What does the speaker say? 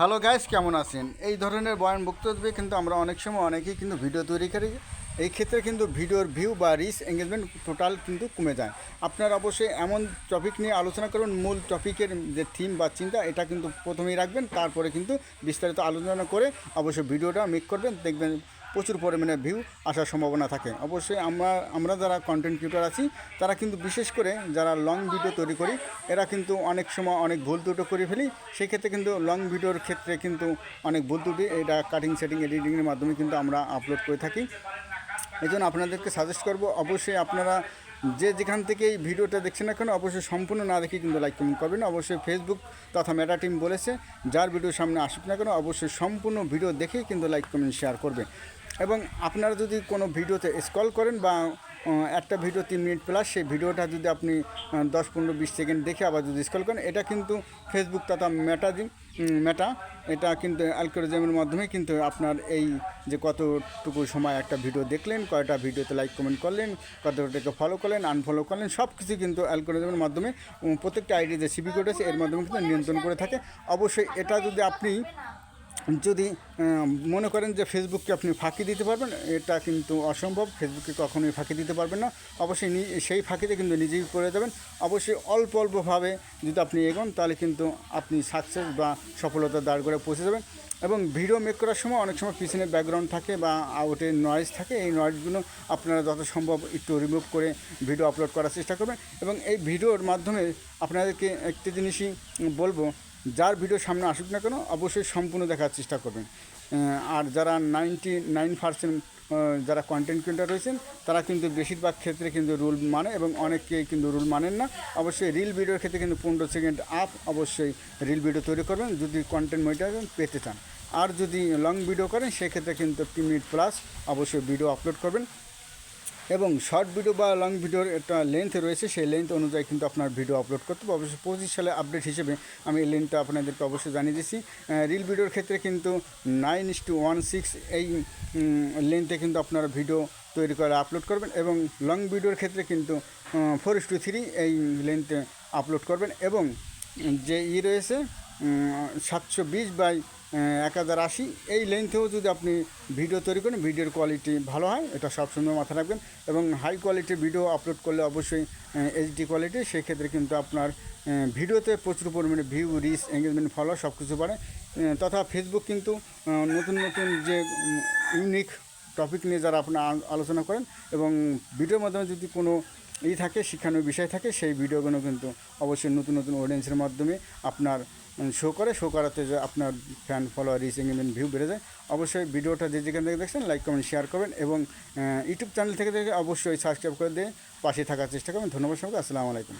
Hello guys কেমন আছেন? এই ধরনের বয়ান বক্তব্যে কিন্তু আমরা অনেক সময় অনেকেই কিন্তু ভিডিও তৈরি করি। এই ক্ষেত্রে কিন্তু ভিডিওর ভিউ বা রিচ এঙ্গেজমেন্ট টোটাল কিন্তু কমে যায়। আপনারা অবশ্যই এমন টপিক নিয়ে আলোচনা করুন। মূল টপিকের যে থিম বা চিন্তা, এটা কিন্তু প্রথমেই রাখবেন। তারপরে কিন্তু বিস্তারিত আলোচনা করে অবশ্যই ভিডিওটা মেক করবেন। দেখবেন প্রচুর পরিমাণে ভিউ আসার সম্ভাবনা থাকে। অবশ্যই আমরা আমরা যারা কন্টেন্ট ক্রিয়েটার আছি, তারা কিন্তু বিশেষ করে যারা লং ভিডিও তৈরি করি, এরা কিন্তু অনেক সময় অনেক ভুল ত্রুটো করে ফেলি। সেক্ষেত্রে কিন্তু লং ভিডিওর ক্ষেত্রে কিন্তু অনেক ভুল ত্রুটি, এটা কাটিং সেটিং এডিটিংয়ের মাধ্যমে কিন্তু আমরা আপলোড করে থাকি। এই জন্য আপনাদেরকে সাজেস্ট করব, অবশ্যই আপনারা যে যেখান থেকে এই ভিডিওটা দেখছেন না কেন, অবশ্যই সম্পূর্ণ না দেখে কিন্তু লাইক কমেন্ট করবেন। অবশ্যই ফেসবুক তথা মেটা টিম বলেছে, যার ভিডিও সামনে আসুক না কেন, অবশ্যই সম্পূর্ণ ভিডিও দেখেই কিন্তু লাইক কমেন্ট শেয়ার করবে এবং আপনারা যদি কোনো ভিডিওতে স্ক্রল করেন বা একটা ভিডিও তিন মিনিট প্লাস সেই ভিডিওটা যদি আপনি দশ পনেরো বিশ সেকেন্ড দেখে আবার যদি স্ক্রল করেন, এটা কিন্তু ফেসবুক তথা মেটা দিন মেটা এটা কিন্তু অ্যালকোরিজমের মাধ্যমে কিন্তু আপনার এই যে কতটুকু সময় একটা ভিডিও দেখলেন, কয়টা ভিডিওতে লাইক কমেন্ট করলেন, কতটাকে ফলো করলেন আনফলো করলেন সব কিছু কিন্তু অ্যালকোরিজমের মাধ্যমে প্রত্যেকটা আইডি যে সিপি কোড আছে, এর মাধ্যমে কিন্তু নিয়ন্ত্রণ করে থাকে। অবশ্যই এটা যদি আপনি যদি মনে করেন যে ফেসবুককে আপনি ফাঁকি দিতে পারবেন, এটা কিন্তু অসম্ভব। ফেসবুককে কখনোই ফাঁকি দিতে পারবেন না। অবশ্যই সেই ফাঁকিতে কিন্তু নিজেই পড়ে যাবেন। অবশ্যই অল্প অল্পভাবে যদি আপনি এগোন, তাহলে কিন্তু আপনি সাকসেস বা সফলতার দাঁড় করে পৌঁছে যাবেন। এবং ভিডিও মেক করার সময় অনেক সময় পিছনে ব্যাকগ্রাউন্ড থাকে বা আউটের নয়েজ থাকে। এই নয়েজগুলো আপনারা যত সম্ভব একটু রিমুভ করে ভিডিও আপলোড করার চেষ্টা করবেন। এবং এই ভিডিওর মাধ্যমে আপনাদেরকে একটি জিনিসই বলব যার ভিডিও সামনে আসুক না কেন, অবশ্যই সম্পূর্ণ দেখার চেষ্টা করবেন। আর যারা নাইনটি নাইন পার্সেন্ট যারা কন্টেন্ট ক্রিয়েটার রয়েছেন, তারা কিন্তু বেশিরভাগ ক্ষেত্রে কিন্তু রুল মানে এবং অনেকেই কিন্তু রুল মানেন না। অবশ্যই রিল ভিডিওর ক্ষেত্রে কিন্তু পনেরো সেকেন্ড আপ অবশ্যই রিল ভিডিও তৈরি করবেন, যদি কন্টেন্ট মনিটাইজ পেতে চান। আর যদি লং ভিডিও করেন, সেক্ষেত্রে কিন্তু তিন মিনিট প্লাস অবশ্যই ভিডিও আপলোড করবেন। এবং শর্ট ভিডিও বা লং ভিডিওর একটা লেন্থ রয়েছে, সেই লেন্থ অনুযায়ী কিন্তু আপনার ভিডিও আপলোড করতে হবে। অবশ্যই পঁচিশ সালে আপডেট হিসেবে আমি এই লেন্থটা আপনাদেরকে অবশ্যই জানিয়ে দিচ্ছি রিল ভিডিওর ক্ষেত্রে কিন্তু nine is to one six এই লেন্থে কিন্তু আপনারা ভিডিও তৈরি করে আপলোড করবেন এবং লং ভিডিওর ক্ষেত্রে কিন্তু ফোর ইস টু থ্রি এই লেন্থে আপলোড করবেন এবং যে ই রয়েছে সাতশো বিশ বাই এক হাজার আশি। এই লেন্থেও যদি আপনি ভিডিও তৈরি করেন, ভিডিওর কোয়ালিটি ভালো হয়, এটা সবসময় মাথায় রাখবেন। এবং হাই কোয়ালিটির ভিডিও আপলোড করলে অবশ্যই এইচডি কোয়ালিটি, সেক্ষেত্রে কিন্তু আপনার ভিডিওতে প্রচুর পরিমাণে ভিউ রিচ এঙ্গেজমেন্ট ফলো সব কিছু বাড়ে তথা ফেসবুক কিন্তু নতুন নতুন যে ইউনিক টপিক নিয়ে যারা আপনার আলোচনা করেন এবং ভিডিওর মাধ্যমে যদি কোনো ই থাকে শিক্ষানোর বিষয় থাকে, সেই ভিডিওগুলো কিন্তু অবশ্যই নতুন নতুন অডিয়েন্সের মাধ্যমে আপনার শো করে শো করাতে যে আপনার fan follower reach engagement view বেড়ে যায়। অবশ্যই ভিডিওটা যে যেখান থেকে দেখছেন লাইক কমেন্ট শেয়ার করবেন এবং ইউটিউব চ্যানেল থেকে দেখে অবশ্যই সাবস্ক্রাইব করে দিয়ে পাশে থাকার চেষ্টা করবেন। ধন্যবাদ সবাইকে, আসসালামু আলাইকুম।